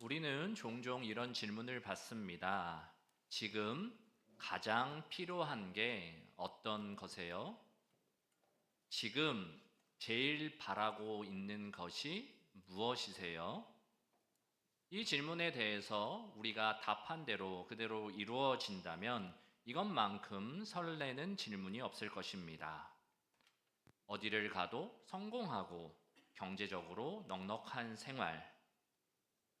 우리는 종종 이런 질문을 받습니다. 지금 가장 필요한 게 어떤 것이에요? 지금 제일 바라고 있는 것이 무엇이세요? 이 질문에 대해서 우리가 답한 대로 그대로 이루어진다면 이것만큼 설레는 질문이 없을 것입니다. 어디를 가도 성공하고 경제적으로 넉넉한 생활,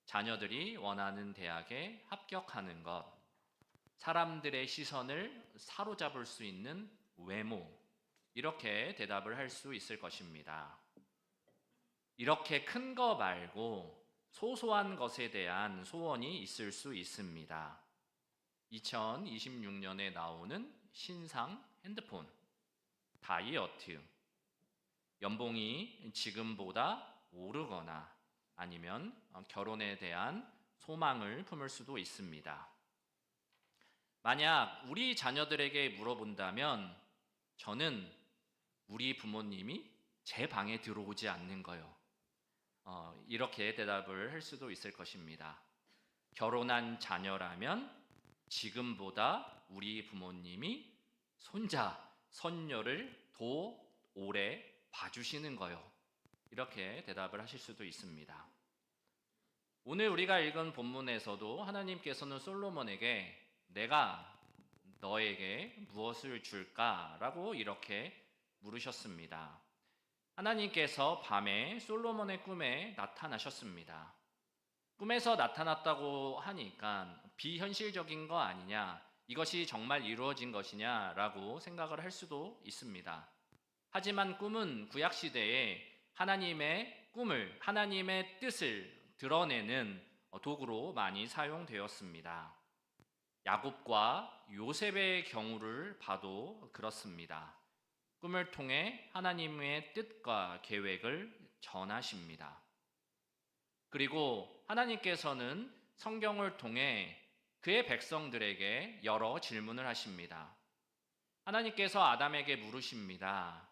자녀들이 원하는 대학에 합격하는 것, 사람들의 시선을 사로잡을 수 있는 외모, 이렇게 대답을 할 수 있을 것입니다. 이렇게 큰 거 말고 소소한 것에 대한 소원이 있을 수 있습니다. 2026년에 나오는 신상 핸드폰, 다이어트, 연봉이 지금보다 오르거나 아니면 결혼에 대한 소망을 품을 수도 있습니다. 만약 우리 자녀들에게 물어본다면 저는 우리 부모님이 제 방에 들어오지 않는 거요. 어, 이렇게 대답을 할 수도 있을 것입니다. 결혼한 자녀라면 지금보다 우리 부모님이 손자, 손녀를 더 오래 봐주시는 거요. 이렇게 대답을 하실 수도 있습니다. 오늘 우리가 읽은 본문에서도 하나님께서는 솔로몬에게 내가 너에게 무엇을 줄까라고 이렇게 물으셨습니다. 하나님께서 밤에 솔로몬의 꿈에 나타나셨습니다. 꿈에서 나타났다고 하니까 비현실적인 거 아니냐, 이것이 정말 이루어진 것이냐라고 생각을 할 수도 있습니다. 하지만 꿈은 구약시대에 하나님의 꿈을, 하나님의 뜻을 드러내는 도구로 많이 사용되었습니다. 야곱과 요셉의 경우를 봐도 그렇습니다. 꿈을 통해 하나님의 뜻과 계획을 전하십니다. 그리고 하나님께서는 성경을 통해 그의 백성들에게 여러 질문을 하십니다. 하나님께서 아담에게 물으십니다.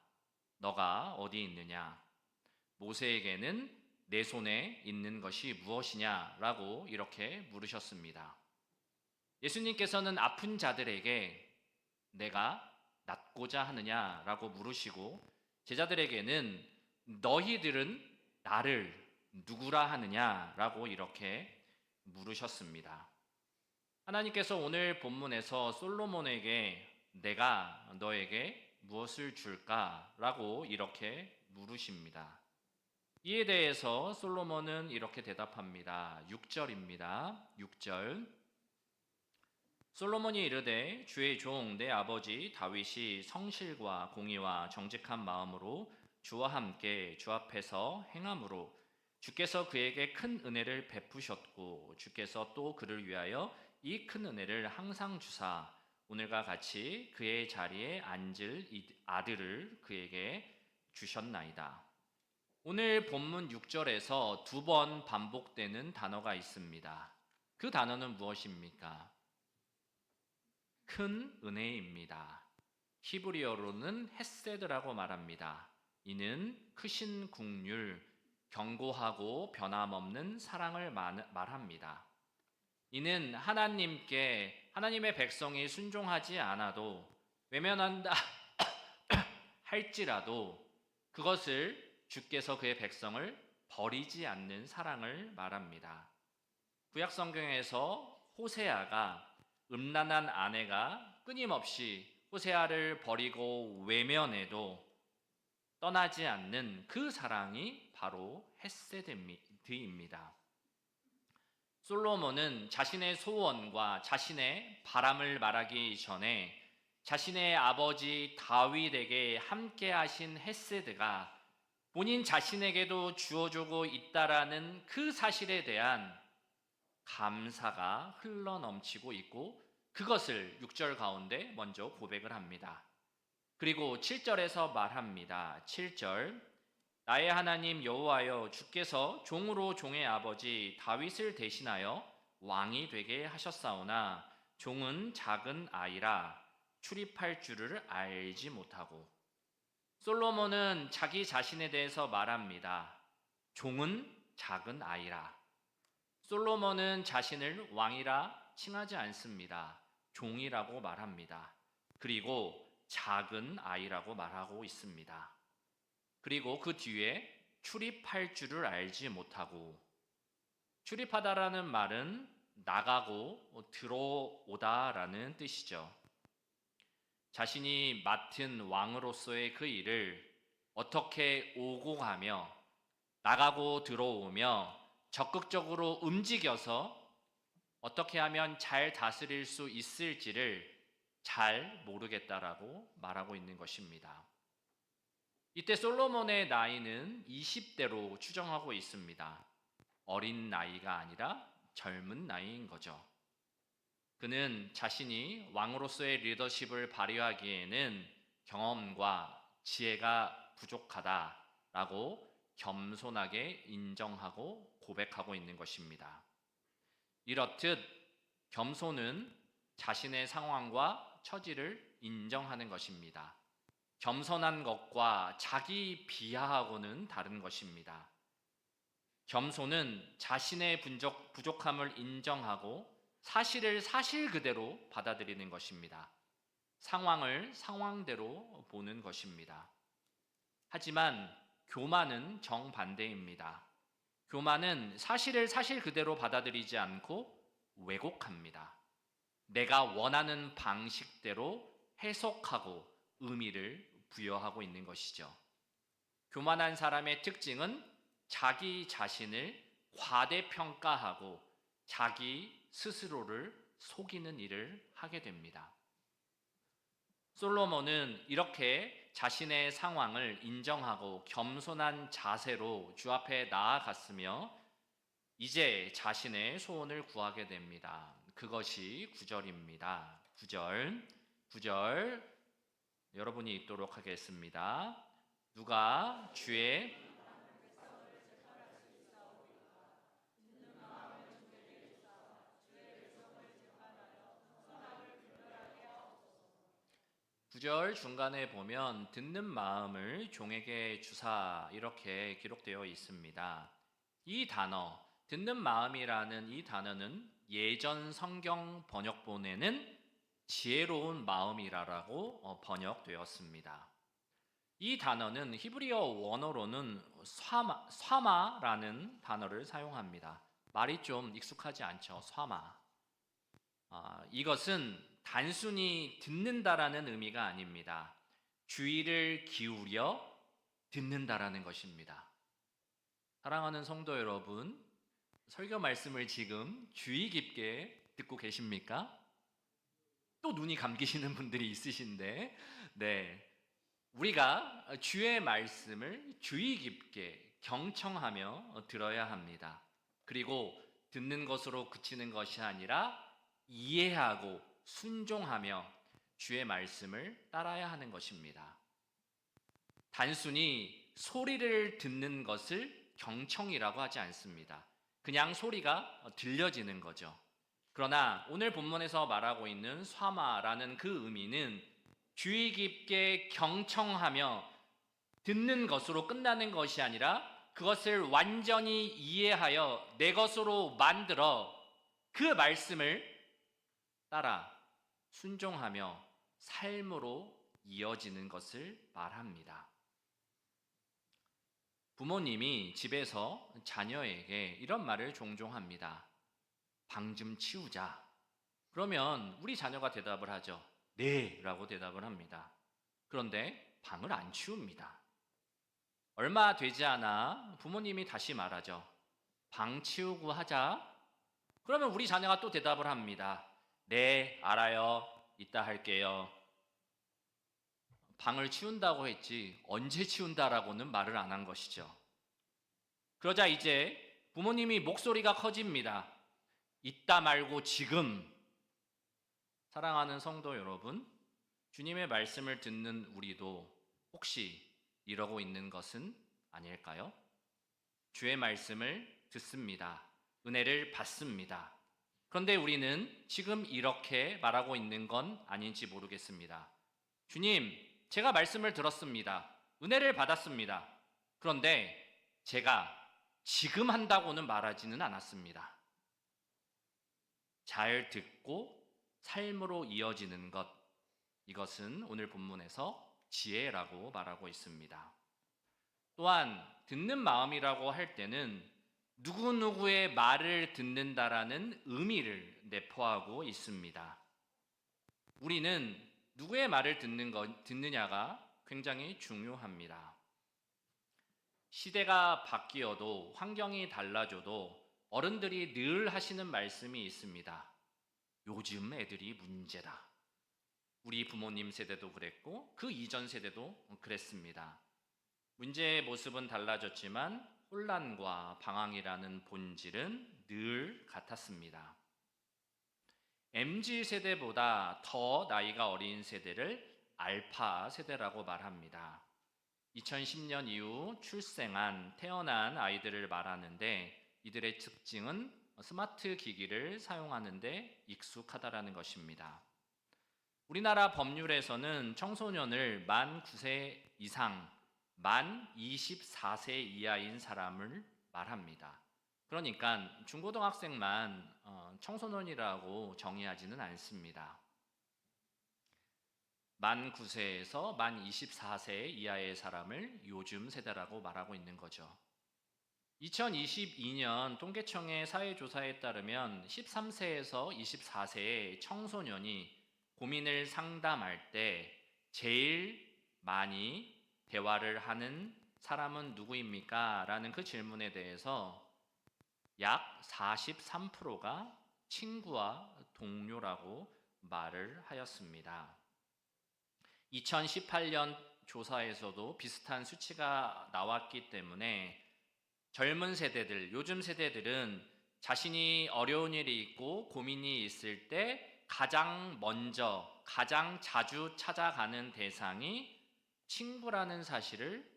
너가 어디 있느냐? 모세에게는 내 손에 있는 것이 무엇이냐? 라고 이렇게 물으셨습니다. 예수님께서는 아픈 자들에게 내가 낫고자 하느냐라고 물으시고 제자들에게는 너희들은 나를 누구라 하느냐라고 이렇게 물으셨습니다. 하나님께서 오늘 본문에서 솔로몬에게 내가 너에게 무엇을 줄까라고 이렇게 물으십니다. 이에 대해서 솔로몬은 이렇게 대답합니다. 6절입니다. 6절. 솔로몬이 이르되 주의 종 내 아버지 다윗이 성실과 공의와 정직한 마음으로 주와 함께 주 앞에서 행함으로 주께서 그에게 큰 은혜를 베푸셨고 주께서 또 그를 위하여 이 큰 은혜를 항상 주사 오늘과 같이 그의 자리에 앉을 아들을 그에게 주셨나이다. 오늘 본문 6절에서 두 번 반복되는 단어가 있습니다. 그 단어는 무엇입니까? 큰 은혜입니다. 히브리어로는 헤세드라고 말합니다. 이는 크신 국률, 견고하고 변함없는 사랑을 말합니다. 이는 하나님께 하나님의 백성이 순종하지 않아도 외면한다 할지라도 그것을 주께서 그의 백성을 버리지 않는 사랑을 말합니다. 구약 성경에서 호세아가 음란한 아내가 끊임없이 호세아를 버리고 외면해도 떠나지 않는 그 사랑이 바로 헤세드입니다. 솔로몬은 자신의 소원과 자신의 바람을 말하기 전에 자신의 아버지 다윗에게 함께 하신 헤세드가 본인 자신에게도 주어주고 있다라는 그 사실에 대한 감사가 흘러 넘치고 있고 그것을 6절 가운데 먼저 고백을 합니다. 그리고 7절에서 말합니다. 7절 나의 하나님 여호와여 주께서 종으로 종의 아버지 다윗을 대신하여 왕이 되게 하셨사오나 종은 작은 아이라 출입할 줄을 알지 못하고 솔로몬은 자기 자신에 대해서 말합니다. 종은 작은 아이라 솔로몬은 자신을 왕이라 칭하지 않습니다. 종이라고 말합니다. 그리고 작은 아이라고 말하고 있습니다. 그리고 그 뒤에 출입할 줄을 알지 못하고 출입하다라는 말은 나가고 들어오다라는 뜻이죠. 자신이 맡은 왕으로서의 그 일을 어떻게 오고 가며 나가고 들어오며 적극적으로 움직여서 어떻게 하면 잘 다스릴 수 있을지를 잘 모르겠다라고 말하고 있는 것입니다. 이때 솔로몬의 나이는 20대로 추정하고 있습니다. 어린 나이가 아니라 젊은 나이인 거죠. 그는 자신이 왕으로서의 리더십을 발휘하기에는 경험과 지혜가 부족하다라고 겸손하게 인정하고 고백하고 있는 것입니다. 이렇듯 겸손은 자신의 상황과 처지를 인정하는 것입니다. 겸손한 것과 자기 비하하고는 다른 것입니다. 겸손은 자신의 부족, 부족함을 인정하고 사실을 사실 그대로 받아들이는 것입니다. 상황을 상황대로 보는 것입니다. 하지만 교만은 정반대입니다. 교만은 사실을 사실 그대로 받아들이지 않고 왜곡합니다. 내가 원하는 방식대로 해석하고 의미를 부여하고 있는 것이죠. 교만한 사람의 특징은 자기 자신을 과대평가하고 자기 스스로를 속이는 일을 하게 됩니다. 솔로몬은 이렇게 자신의 상황을 인정하고 겸손한 자세로 주 앞에 나아갔으며 이제 자신의 소원을 구하게 됩니다. 그것이 구절입니다. 구절, 구절 여러분이 읽도록 하겠습니다. 누가 주의 구절 중간에 보면 듣는 마음을 종에게 주사 이렇게 기록되어 있습니다. 이 단어 듣는 마음이라는 이 단어는 예전 성경 번역본에는 지혜로운 마음이라고 어, 번역되었습니다. 이 단어는 히브리어 원어로는 사마, 사마라는 단어를 사용합니다. 말이 좀 익숙하지 않죠. 사마. 아, 이것은 단순히 듣는다라는 의미가 아닙니다. 주의를 기울여 듣는다라는 것입니다. 사랑하는 성도 여러분, 설교 말씀을 지금 주의 깊게 듣고 계십니까? 또 눈이 감기시는 분들이 있으신데, 네. 우리가 주의 말씀을 주의 깊게 경청하며 들어야 합니다. 그리고 듣는 것으로 그치는 것이 아니라 이해하고 순종하며 주의 말씀을 따라야 하는 것입니다. 단순히 소리를 듣는 것을 경청이라고 하지 않습니다. 그냥 소리가 들려지는 거죠. 그러나 오늘 본문에서 말하고 있는 쇠마라는 그 의미는 주의 깊게 경청하며 듣는 것으로 끝나는 것이 아니라 그것을 완전히 이해하여 내 것으로 만들어 그 말씀을 따라 순종하며 삶으로 이어지는 것을 말합니다. 부모님이 집에서 자녀에게 이런 말을 종종 합니다. 방 좀 치우자. 그러면 우리 자녀가 대답을 하죠. 네. 라고 대답을 합니다. 그런데 방을 안 치웁니다. 얼마 되지 않아 부모님이 다시 말하죠. 방 치우고 하자. 그러면 우리 자녀가 또 대답을 합니다. 네, 알아요. 이따 할게요. 방을 치운다고 했지 언제 치운다라고는 말을 안 한 것이죠. 그러자 이제 부모님이 목소리가 커집니다. 이따 말고 지금 사랑하는 성도 여러분, 주님의 말씀을 듣는 우리도 혹시 이러고 있는 것은 아닐까요? 주의 말씀을 듣습니다. 은혜를 받습니다. 그런데 우리는 지금 이렇게 말하고 있는 건 아닌지 모르겠습니다. 주님, 제가 말씀을 들었습니다. 은혜를 받았습니다. 그런데 제가 지금 한다고는 말하지는 않았습니다. 잘 듣고 삶으로 이어지는 것. 이것은 오늘 본문에서 지혜라고 말하고 있습니다. 또한 듣는 마음이라고 할 때는 누구누구의 말을 듣는다라는 의미를 내포하고 있습니다. 우리는 누구의 말을 듣는 것, 듣느냐가 굉장히 중요합니다. 시대가 바뀌어도 환경이 달라져도 어른들이 늘 하시는 말씀이 있습니다. 요즘 애들이 문제다. 우리 부모님 세대도 그랬고 그 이전 세대도 그랬습니다. 문제의 모습은 달라졌지만 혼란과 방황이라는 본질은 늘 같았습니다. MZ 세대보다 더 나이가 어린 세대를 알파 세대라고 말합니다. 2010년 이후 출생한 태어난 아이들을 말하는데 이들의 특징은 스마트 기기를 사용하는데 익숙하다라는 것입니다. 우리나라 법률에서는 청소년을 만 9세 이상, 만 24세 이하인 사람을 말합니다. 그러니까 중고등학생만 어, 청소년이라고 정의하지는 않습니다. 만 9세에서 만 24세 이하의 사람을 요즘 세대라고 말하고 있는 거죠. 2022년 통계청의 사회조사에 따르면 13세에서 24세의 청소년이 고민을 상담할 때 제일 많이 대화를 하는 사람은 누구입니까? 라는 그 질문에 대해서 약 43%가 친구와 동료라고 말을 하였습니다. 2018년 조사에서도 비슷한 수치가 나왔기 때문에 젊은 세대들, 요즘 세대들은 자신이 어려운 일이 있고 고민이 있을 때 가장 먼저, 가장 자주 찾아가는 대상이 친구라는 사실을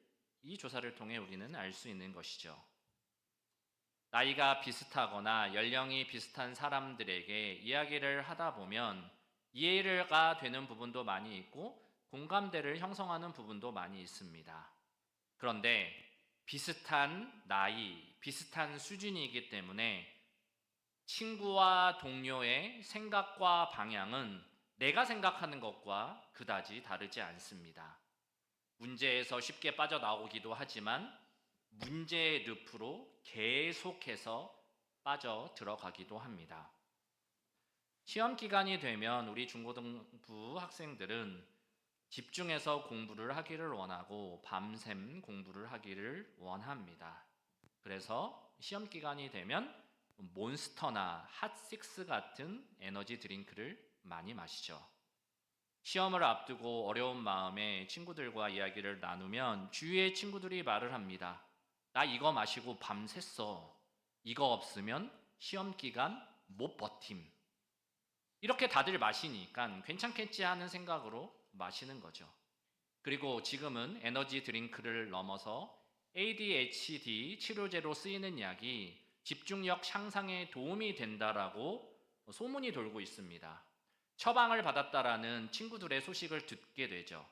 이 조사를 통해 우리는 알 수 있는 것이죠. 나이가 비슷하거나 연령이 비슷한 사람들에게 이야기를 하다 보면 이해가 되는 부분도 많이 있고 공감대를 형성하는 부분도 많이 있습니다. 그런데 비슷한 나이, 비슷한 수준이기 때문에 친구와 동료의 생각과 방향은 내가 생각하는 것과 그다지 다르지 않습니다. 문제에서 쉽게 빠져나오기도 하지만 문제의 늪으로 계속해서 빠져 들어가기도 합니다. 시험 기간이 되면 우리 중고등부 학생들은 집중해서 공부를 하기를 원하고 밤샘 공부를 하기를 원합니다. 그래서 시험 기간이 되면 몬스터나 핫식스 같은 에너지 드링크를 많이 마시죠. 시험을 앞두고 어려운 마음에 친구들과 이야기를 나누면 주위의 친구들이 말을 합니다. 나 이거 마시고 밤샜어. 이거 없으면 시험 기간 못 버팀. 이렇게 다들 마시니까 괜찮겠지 하는 생각으로 마시는 거죠. 그리고 지금은 에너지 드링크를 넘어서 ADHD 치료제로 쓰이는 약이 집중력 향상에 도움이 된다라고 소문이 돌고 있습니다. 처방을 받았다라는 친구들의 소식을 듣게 되죠.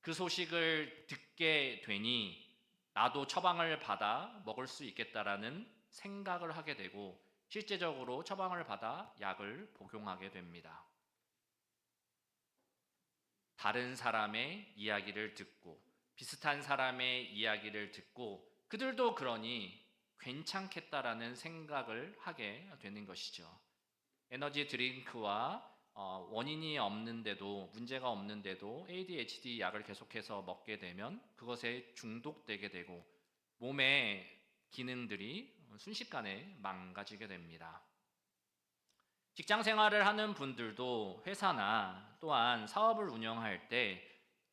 그 소식을 듣게 되니 나도 처방을 받아 먹을 수 있겠다라는 생각을 하게 되고 실제적으로 처방을 받아 약을 복용하게 됩니다. 다른 사람의 이야기를 듣고 비슷한 사람의 이야기를 듣고 그들도 그러니 괜찮겠다라는 생각을 하게 되는 것이죠. 에너지 드링크와 어, 원인이 없는데도 문제가 없는데도 ADHD 약을 계속해서 먹게 되면 그것에 중독되게 되고 몸의 기능들이 순식간에 망가지게 됩니다. 직장 생활을 하는 분들도 회사나 또한 사업을 운영할 때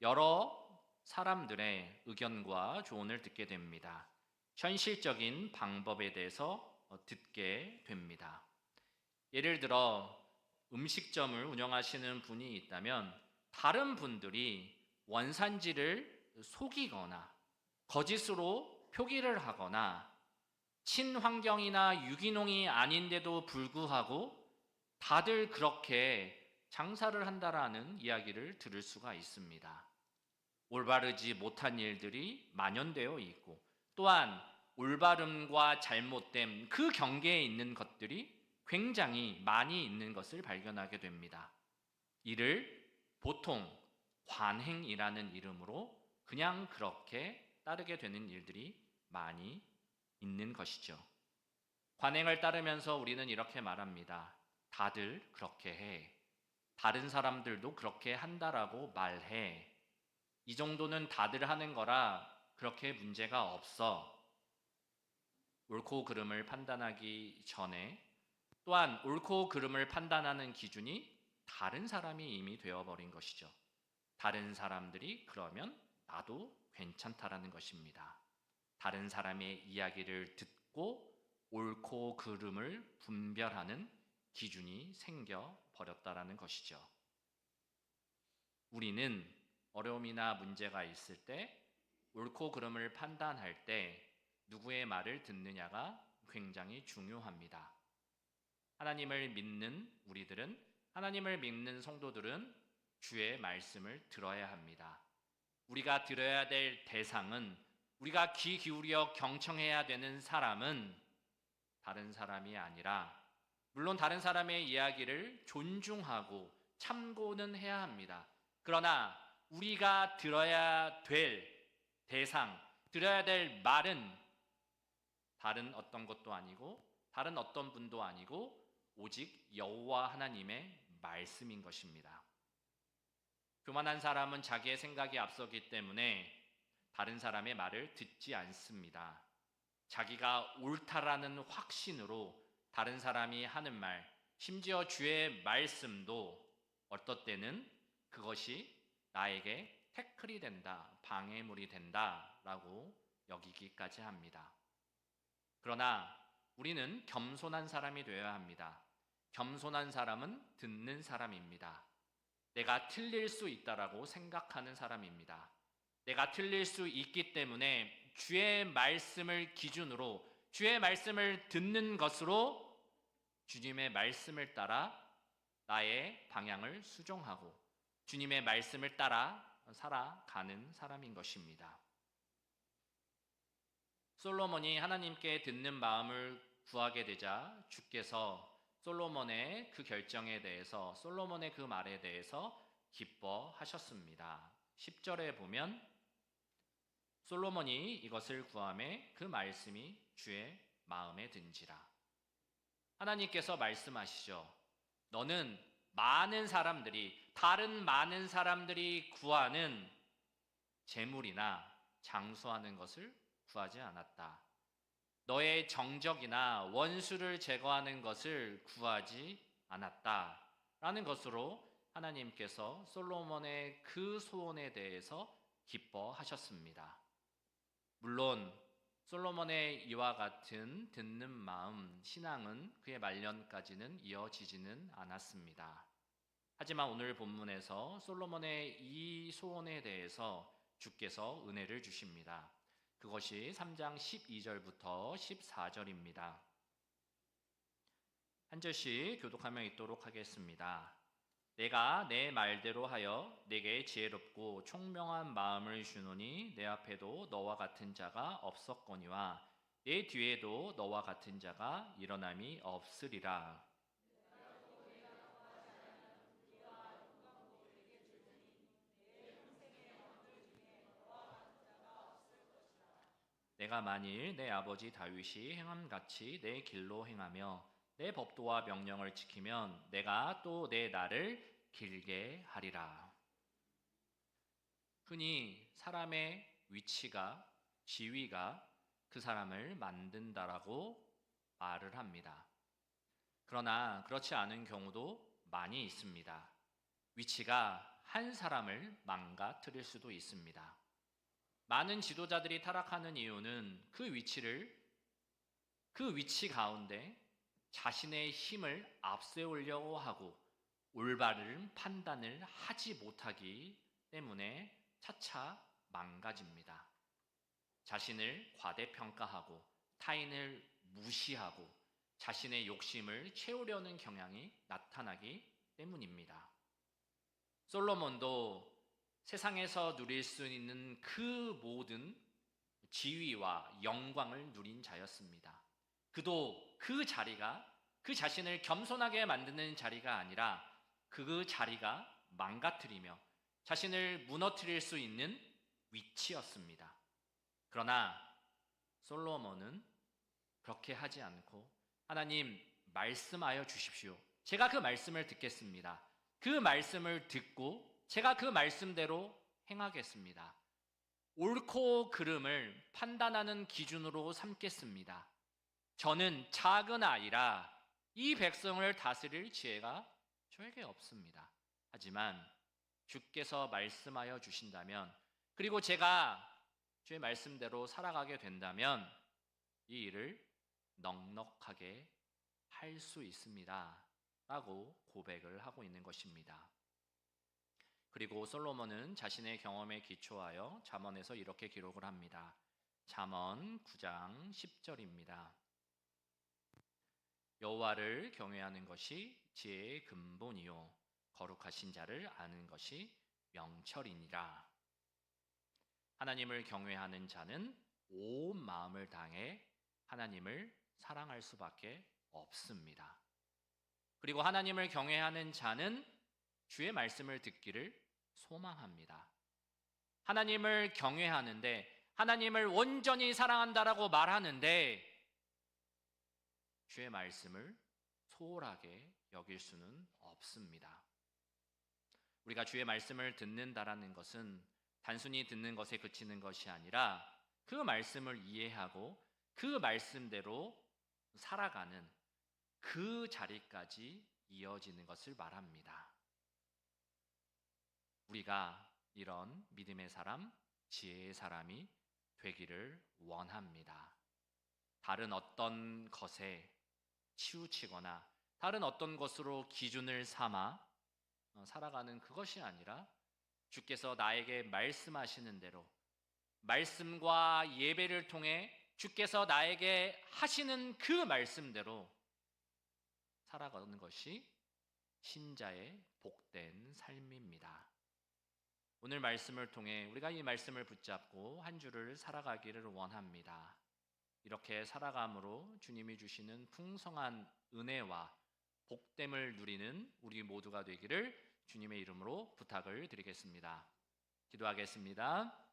여러 사람들의 의견과 조언을 듣게 됩니다. 현실적인 방법에 대해서 듣게 됩니다. 예를 들어 음식점을 운영하시는 분이 있다면 다른 분들이 원산지를 속이거나 거짓으로 표기를 하거나 친환경이나 유기농이 아닌데도 불구하고 다들 그렇게 장사를 한다라는 이야기를 들을 수가 있습니다. 올바르지 못한 일들이 만연되어 있고 또한 올바름과 잘못됨 그 경계에 있는 것들이 굉장히 많이 있는 것을 발견하게 됩니다. 이를 보통 관행이라는 이름으로 그냥 그렇게 따르게 되는 일들이 많이 있는 것이죠. 관행을 따르면서 우리는 이렇게 말합니다. 다들 그렇게 해. 다른 사람들도 그렇게 한다라고 말해. 이 정도는 다들 하는 거라 그렇게 문제가 없어. 옳고 그름을 판단하기 전에 또한 옳고 그름을 판단하는 기준이 다른 사람이 이미 되어버린 것이죠. 다른 사람들이 그러면 나도 괜찮다라는 것입니다. 다른 사람의 이야기를 듣고 옳고 그름을 분별하는 기준이 생겨 버렸다라는 것이죠. 우리는 어려움이나 문제가 있을 때 옳고 그름을 판단할 때 누구의 말을 듣느냐가 굉장히 중요합니다. 하나님을 믿는 우리들은 하나님을 믿는 성도들은 주의 말씀을 들어야 합니다. 우리가 들어야 될 대상은 우리가 귀 기울여 경청해야 되는 사람은 다른 사람이 아니라 물론 다른 사람의 이야기를 존중하고 참고는 해야 합니다. 그러나 우리가 들어야 될 대상, 들어야 될 말은 다른 어떤 것도 아니고 다른 어떤 분도 아니고 오직 여호와 하나님의 말씀인 것입니다. 교만한 사람은 자기의 생각이 앞서기 때문에 다른 사람의 말을 듣지 않습니다. 자기가 옳다라는 확신으로 다른 사람이 하는 말, 심지어 주의 말씀도 어떨 때는 그것이 나에게 태클이 된다, 방해물이 된다 라고 여기기까지 합니다. 그러나 우리는 겸손한 사람이 되어야 합니다. 겸손한 사람은 듣는 사람입니다. 내가 틀릴 수 있다라고 생각하는 사람입니다. 내가 틀릴 수 있기 때문에 주의 말씀을 기준으로 주의 말씀을 듣는 것으로 주님의 말씀을 따라 나의 방향을 수정하고 주님의 말씀을 따라 살아가는 사람인 것입니다. 솔로몬이 하나님께 듣는 마음을 구하게 되자 주께서 솔로몬의 그 결정에 대해서 솔로몬의 그 말에 대해서 기뻐하셨습니다. 10절에 보면 솔로몬이 이것을 구함에 그 말씀이 주의 마음에 든지라. 하나님께서 말씀하시죠. 너는 많은 사람들이 다른 많은 사람들이 구하는 재물이나 장수하는 것을 구하지 않았다. 너의 정적이나 원수를 제거하는 것을 구하지 않았다. 라는 것으로 하나님께서 솔로몬의 그 소원에 대해서 기뻐하셨습니다. 물론 솔로몬의 이와 같은 듣는 마음, 신앙은 그의 말년까지는 이어지지는 않았습니다. 하지만 오늘 본문에서 솔로몬의 이 소원에 대해서 주께서 은혜를 주십니다. 그것이 3장 12절부터 14절입니다. 한 절씩 교독하며 읽도록 하겠습니다. 내가 내 말대로 하여 내게 지혜롭고 총명한 마음을 주노니 내 앞에도 너와 같은 자가 없었거니와 내 뒤에도 너와 같은 자가 일어남이 없으리라. 내가 만일 내 아버지 다윗이 행함 같이 내 길로 행하며 내 법도와 명령을 지키면 내가 또 내 날을 길게 하리라. 흔히 사람의 위치가 지위가 그 사람을 만든다라고 말을 합니다. 그러나 그렇지 않은 경우도 많이 있습니다. 위치가 한 사람을 망가뜨릴 수도 있습니다. 많은 지도자들이 타락하는 이유는 그 위치를 그 위치 가운데 자신의 힘을 앞세우려고 하고 올바른 판단을 하지 못하기 때문에 차차 망가집니다. 자신을 과대평가하고 타인을 무시하고 자신의 욕심을 채우려는 경향이 나타나기 때문입니다. 솔로몬도 세상에서 누릴 수 있는 그 모든 지위와 영광을 누린 자였습니다. 그도 그 자리가 그 자신을 겸손하게 만드는 자리가 아니라 그 자리가 망가뜨리며 자신을 무너뜨릴 수 있는 위치였습니다. 그러나 솔로몬은 그렇게 하지 않고 하나님 말씀하여 주십시오. 제가 그 말씀을 듣겠습니다. 그 말씀을 듣고 제가 그 말씀대로 행하겠습니다. 옳고 그름을 판단하는 기준으로 삼겠습니다. 저는 작은 아이라 이 백성을 다스릴 지혜가 저에게 없습니다. 하지만 주께서 말씀하여 주신다면 그리고 제가 주의 말씀대로 살아가게 된다면 이 일을 넉넉하게 할 수 있습니다. 라고 고백을 하고 있는 것입니다. 그리고 솔로몬은 자신의 경험에 기초하여 잠언에서 이렇게 기록을 합니다. 잠언 9장 10절입니다. 여호와를 경외하는 것이 지혜의 근본이요 거룩하신 자를 아는 것이 명철이니라. 하나님을 경외하는 자는 온 마음을 당해 하나님을 사랑할 수밖에 없습니다. 그리고 하나님을 경외하는 자는 주의 말씀을 듣기를 소망합니다. 하나님을 경외하는데 하나님을 온전히 사랑한다라고 말하는데 주의 말씀을 소홀하게 여길 수는 없습니다. 우리가 주의 말씀을 듣는다라는 것은 단순히 듣는 것에 그치는 것이 아니라 그 말씀을 이해하고 그 말씀대로 살아가는 그 자리까지 이어지는 것을 말합니다. 우리가 이런 믿음의 사람, 지혜의 사람이 되기를 원합니다. 다른 어떤 것에 치우치거나 다른 어떤 것으로 기준을 삼아 어, 살아가는 그것이 아니라 주께서 나에게 말씀하시는 대로 말씀과 예배를 통해 주께서 나에게 하시는 그 말씀대로 살아가는 것이 신자의 복된 삶입니다. 오늘 말씀을 통해 우리가 이 말씀을 붙잡고 한 주를 살아가기를 원합니다. 이렇게 살아감으로 주님이 주시는 풍성한 은혜와 복됨을 누리는 우리 모두가 되기를 주님의 이름으로 부탁을 드리겠습니다. 기도하겠습니다.